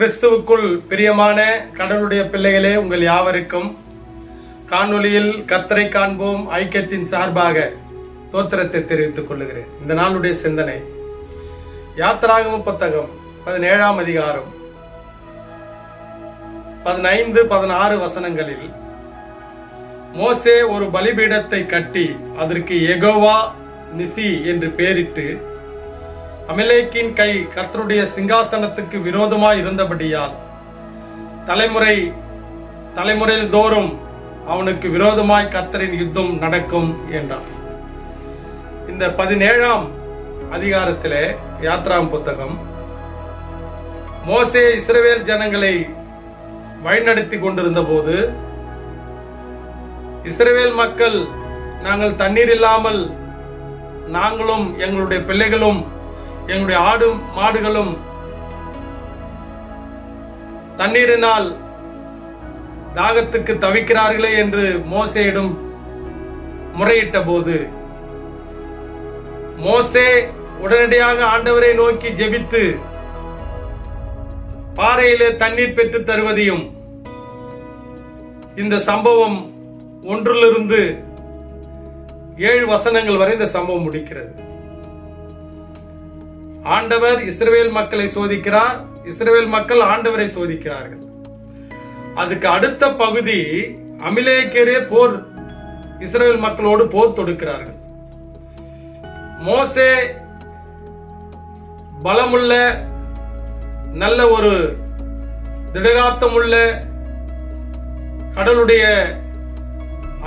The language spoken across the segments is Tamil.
கிறிஸ்துவுக்குள் பிரியமான கடவுளுடைய பிள்ளைகளே உங்கள் யாவருக்கும் காணொலியில் கத்தரை காண்போம் ஐக்கியத்தின் சார்பாக தோத்திரத்தை தெரிவித்துக் கொள்ளுகிறேன். இந்த நாளுடைய சிந்தனை யாத்திராகம புத்தகம் பதினேழாம் அதிகாரம் பதினைந்து பதினாறு வசனங்களில் மோசே ஒரு பலிபீடத்தை கட்டி அதற்கு எகோவா நிசி என்று பெயரிட்டு அமிலேக்கின் கை கர்த்தருடைய சிங்காசனத்துக்கு விரோதமாய் இருந்தபடியால் தலைமுறை தலைமுறையில் தோறும் அவனுக்கு விரோதமாய் கர்த்தரின் யுத்தம் நடக்கும் என்றான் இந்த பதினேழாம் அதிகாரத்திலே யாத்ராம் புத்தகம் மோசே இஸ்ரவேல் ஜனங்களை வழிநடத்தி கொண்டிருந்த போது இஸ்ரவேல் மக்கள் நாங்கள் தண்ணீர் இல்லாமல் நாங்களும் எங்களுடைய பிள்ளைகளும் எங்களுடைய ஆடு மாடுகளும் தண்ணீரினால் தாகத்துக்கு தவிக்கிறார்களே என்று மோசையிடம் முறையிட்ட போது மோசே உடனடியாக ஆண்டவரை நோக்கி ஜெபித்து பாறையிலே தண்ணீர் பெற்று தருவதையும் இந்த சம்பவம் ஒன்றிலிருந்து ஏழு வசனங்கள் வரை இந்த சம்பவம் முடிக்கிறது. ஆண்டவர் இஸ்ரேல் மக்களை சோதிக்கிறார். இஸ்ரேல் மக்கள் ஆண்டவரை சோதிக்கிறார்கள். அதுக்கு அடுத்த பகுதி அமிலேக்கரே போர் இஸ்ரேல் மக்களோடு போர் தொடுக்கிறார்கள். மோசே பலமுள்ள நல்ல ஒரு திடகாத்தமுள்ள கடலுடைய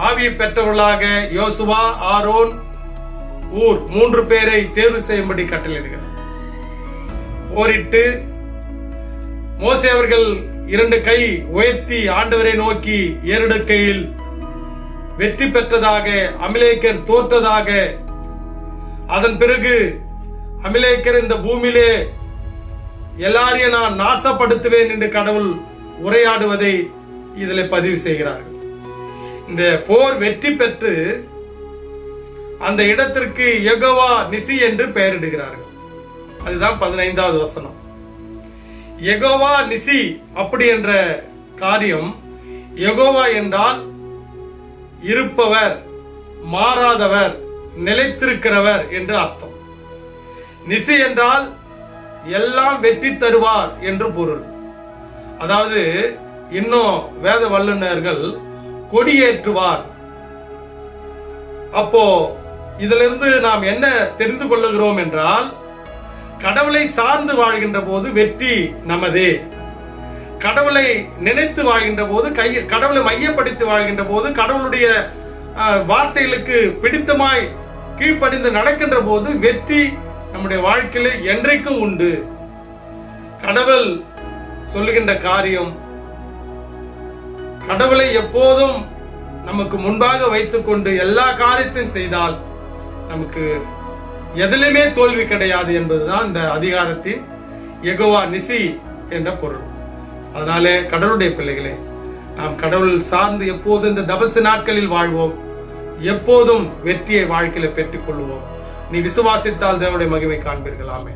ஆவி பெற்றவர்களாக யோசுவா ஆரோன் ஊர் மூன்று பேரை தேர்வு செய்யும்படி கட்டளையிடுகிறார். போரிட்டு மோசே அவர்கள் இரண்டு கை உயர்த்தி ஆண்டவரை நோக்கி ஏறெடுக்கையில் வெற்றி பெற்றதாக அமிலேக்கர் தோற்றதாக அதன் பிறகு அமிலேக்கர் இந்த பூமியிலே எல்லாரையும் நான் நாசப்படுத்துவேன் என்று கடவுள் உரையாடுவதை இதில் பதிவு செய்கிறார்கள். இந்த போர் வெற்றி பெற்று அந்த இடத்திற்கு யெகோவா நிசி என்று பெயரிடுகிறார்கள். அதுதான் பதினைந்தாவது வசனம். எகோவா நிசி அப்படி என்ற காரியம் எகோவா என்றால் இருப்பவர் மாறாதவர் நிலைத்திருக்கிறவர் என்று அர்த்தம். நிசி என்றால் எல்லாம் வெற்றி தருவார் என்று பொருள். அதாவது இன்னும் வேத வல்லுநர்கள் கொடியேற்றுவார். அப்போ இதிலிருந்து நாம் என்ன தெரிந்து கொள்ளுகிறோம் என்றால் கடவுளை சார்ந்து வாழ்கின்ற போது வெற்றி நமதே. கடவுளை நினைத்து வாழ்கின்ற போது கை கடவுளை மையப்படுத்தி வாழ்கின்ற போது கடவுளுடைய வார்த்தைகளுக்கு பிடித்தமாய் கீழ்ப்படிந்து நடக்கின்ற போது வெற்றி நம்முடைய வாழ்க்கையில என்றைக்கும் உண்டு. கடவுள் சொல்லுகின்ற காரியம் கடவுளை எப்போதும் நமக்கு முன்பாக வைத்துக்கொண்டு எல்லா காரியத்தையும் செய்தால் நமக்கு எதிலுமே தோல்வி கிடையாது என்பதுதான் இந்த அதிகாரத்தின் எகோவா நிசி என்ற பொருள். அதனாலே கடவுளுடைய பிள்ளைகளே நாம் கடவுள் சார்ந்து எப்போதும் இந்த தபசு நாட்களில் வாழ்வோம். எப்போதும் வெற்றியை வாழ்க்கையில பெற்றுக் கொள்வோம். நீ விசுவாசித்தால் தேவனுடைய மகிமை காண்பீர்களாமே